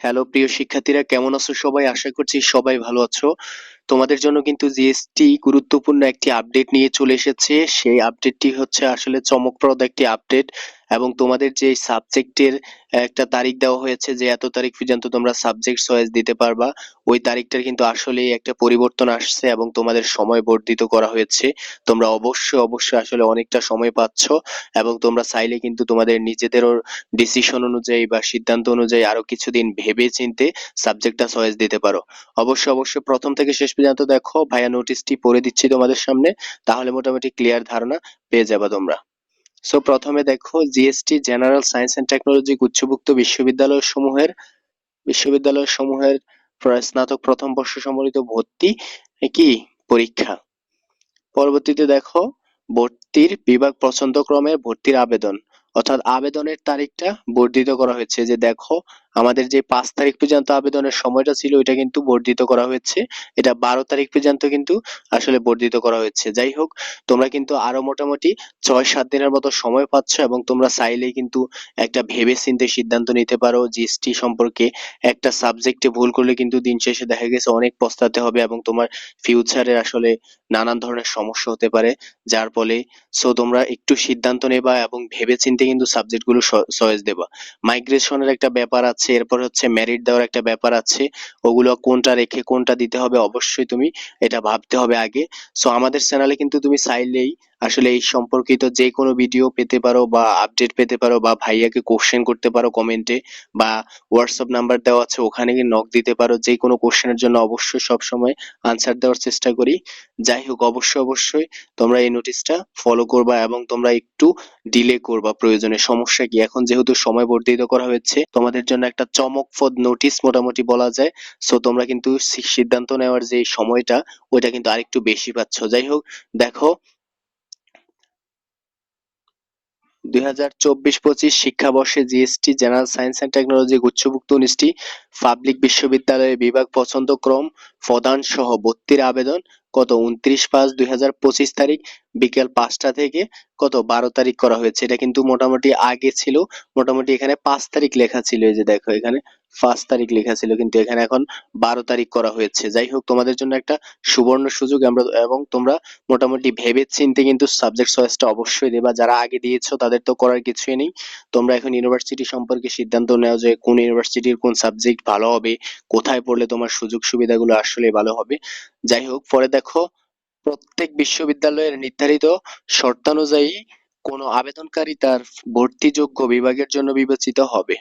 Hello প্রিয় শিক্ষার্থীরা কেমন আছো সবাই? আশা করছি সবাই ভালো আছো। তোমাদের জন্য কিন্তু জিএসটি গুরুত্বপূর্ণ একটি আপডেট নিয়ে চলে এসেছে। সেই আপডেটটি হচ্ছে আসলে চমকপ্রদ একটি আপডেট এবং তোমাদের যে সাবজেক্টের একটা তারিখ দেওয়া হয়েছে যে এত তারিখ পর্যন্ত তোমরা সাবজেক্ট চয়েস দিতে পারবা, ওই তারিখটার কিন্তু আসলেই একটা পরিবর্তন আসছে এবং তোমাদের সময় বর্ধিত করা হয়েছে। তোমরা অবশ্যই অবশ্যই আসলে অনেকটা সময় পাচ্ছ এবং তোমরা চাইলে কিন্তু তোমাদের নিজেদেরও ডিসিশন অনুযায়ী বা সিদ্ধান্ত অনুযায়ী আরও কিছুদিন ভেবে চিনতে সাবজেক্টটা চয়েস দিতে পারো। অবশ্যই অবশ্যই প্রথম থেকে শেষ পর্যন্ত দেখো, ভাইয়া নোটিশটি পড়ে দিচ্ছি তোমাদের সামনে, তাহলে মোটামুটি ক্লিয়ার ধারণা পেয়ে যাবে তোমরা। সো প্রথমে দেখো GST general science and technology গুচ্ছভুক্ত বিশ্ববিদ্যালয় সমূহের বিশ্ববিদ্যালয় সমূহের স্নাতক প্রথম বর্ষ সম্বলিত ভর্তি কি? পরীক্ষা। পরবর্তীতে দেখো, ভর্তির বিভাগ পছন্দ ক্রমের ভর্তির আবেদন, অর্থাৎ আবেদনের তারিখটা বর্ধিত করা হয়েছে। যে দেখো আমাদের যে পাঁচ তারিখ পর্যন্ত আবেদনের সময়টা ছিল, ওইটা কিন্তু বর্ধিত করা হয়েছে। এটা বারো তারিখ পর্যন্ত কিন্তু আসলে বর্ধিত করা হয়েছে। যাই হোক, তোমরা কিন্তু আরও মোটামুটি ছয় সাত দিনের মতো সময় পাচ্ছ এবং তোমরা চাইলেই কিন্তু একটা ভেবে চিন্তে সিদ্ধান্ত নিতে পারো জিএসটি সম্পর্কে। একটা সাবজেক্টে ভুল করলে কিন্তু দিন শেষে দেখা গেছে অনেক পস্তাতে হবে এবং তোমার ফিউচারে আসলে নানান ধরনের সমস্যা হতে পারে। যার ফলে, সো তোমরা একটু সিদ্ধান্ত নেবা এবং ভেবে চিন্তে কিন্তু সাবজেক্টগুলো চয়েস দেবা। মাইগ্রেশনের একটা ব্যাপার আছে। এরপর হচ্ছে মেরিট দেওয়ার একটা ব্যাপার আছে, ওগুলো কোনটা রেখে কোনটা দিতে হবে অবশ্যই তুমি এটা ভাবতে হবে আগে। সো আমাদের চ্যানেলে কিন্তু তুমি চাইলেই আসলে এই সম্পর্কিত যে কোনো ভিডিও পেতে পারো বা আপডেট পেতে পারো বা ভাইয়াকে কোশ্চেন করতে পারো কমেন্টে বা হোয়াটসঅ্যাপ নাম্বার দেওয়া আছে, ওখানে গিয়ে নক দিতে পারো। যে কোনো কোশ্চেনের জন্য অবশ্যই সব সময় আনসার দেওয়ার চেষ্টা করি। যাই হোক, অবশ্যই অবশ্যই তোমরা এই নোটিশটা ফলো করবা এবং তোমরা একটু ডিলে করবা প্রয়োজনে। সমস্যা কি? এখন যেহেতু সময় বর্ধিত করা হয়েছে, তোমাদের জন্য একটা চমকপ্রদ নোটিশ মোটামুটি বলা যায়। সো তোমরা কিন্তু সিদ্ধান্ত নেওয়ার যে সময়টা, ওইটা কিন্তু আরেকটু বেশি পাচ্ছ। যাই হোক, দেখো দুই হাজার চব্বিশ পঁচিশ শিক্ষাবর্ষে GST general science and technology গুচ্ছভুক্ত উনিশটি পাবলিক বিশ্ববিদ্যালয়ে বিভাগ পছন্দক্রম প্রদান সহ ভর্তির আবেদন কত উনত্রিশ পাঁচ দুই হাজার পঁচিশ তারিখ বিকেল পাঁচটা থেকে কত বারো তারিখ করা হয়েছে। এটা কিন্তু মোটামুটি আগে ছিল। মোটামুটি এখানে পাঁচ তারিখ লেখা ছিল। এই যে দেখো, এখানে পাঁচ তারিখ লেখা ছিল। কিন্তু এখানে এখন বারো তারিখ করা হয়েছে। যাই হোক, তোমাদের জন্য একটা সুবর্ণ সুযোগ আমরা এবং তোমরা মোটামুটি ভেবে চিনতে কিন্তু সাবজেক্ট চয়েসটা অবশ্যই দেবা। যারা আগে দিয়েছ, তাদের তো করার কিছুই নেই। তোমরা এখন ইউনিভার্সিটি সম্পর্কে সিদ্ধান্ত নেও যে কোন ইউনিভার্সিটির কোন সাবজেক্ট ভালো হবে, কোথায় পড়লে তোমার সুযোগ সুবিধাগুলো আসলে ভালো হবে। যাই হোক, পরে দেখো, প্রত্যেক বিশ্ববিদ্যালয়ের নির্ধারিত শর্তানুযায়ী কোনো আবেদনকারী তার ভর্তিযোগ্য বিভাগের জন্য বিবেচিত হবে।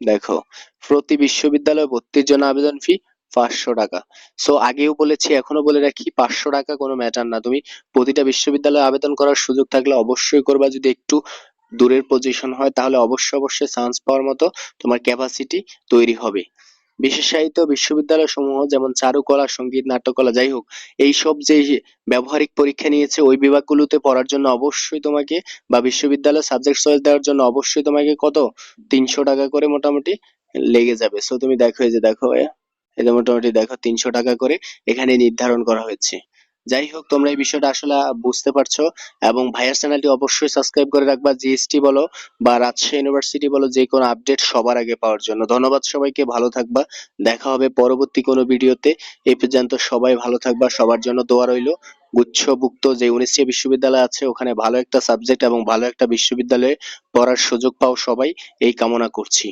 দেখো, প্রতি বিশ্ববিদ্যালয়ে ভর্তির জন্য আবেদন ফি পাঁচশো টাকা। সো আগেও বলেছি, এখনও বলে রাখি, পাঁচশো টাকা কোনো ম্যাটার না। তুমি প্রতিটা বিশ্ববিদ্যালয়ে আবেদন করার সুযোগ থাকলে অবশ্যই করবা। যদি একটু দূরের পজিশন হয়, তাহলে অবশ্যই অবশ্যই চান্স পাওয়ার মতো তোমার ক্যাপাসিটি তৈরি হবে। বিশেষায়িত বিশ্ববিদ্যালয় সমূহ যেমন চারুকলা, সংগীত, নাট্যকলা, যাই হোক এইসব যে ব্যবহারিক পরীক্ষা নিয়েছে, ওই বিভাগগুলোতে পড়ার জন্য অবশ্যই তোমাকে বা বিশ্ববিদ্যালয় সাবজেক্ট চয়েস দেওয়ার জন্য অবশ্যই তোমাকে কত? তিনশো টাকা করে মোটামুটি লেগে যাবে। সো তুমি দেখো এই যে দেখো এটা মোটামুটি দেখো তিনশো টাকা করে এখানে নির্ধারণ করা হয়েছে। যাই হোক, তোমরা এই বিষয়টা আসলে বুঝতে পারছ এবং ভাইয়ার চ্যানেলটি অবশ্যই সাবস্ক্রাইব করে রাখবা জিএসটি বলো বা রাজশাহী ইউনিভার্সিটি বলো, যে কোনো আপডেট সবার আগে পাওয়ার জন্য। ধন্যবাদ সবাইকে, ভালো থাকবা। দেখা হবে পরবর্তী কোনো ভিডিওতে। এই পর্যন্ত সবাই ভালো থাকবা, সবার জন্য দোয়া রইল। গুচ্ছভুক্ত যে উনিশটি বিশ্ববিদ্যালয় আছে, ওখানে ভালো একটা সাবজেক্ট এবং ভালো একটা বিশ্ববিদ্যালয়ে পড়ার সুযোগ পাও সবাই। এই কামনা করছি।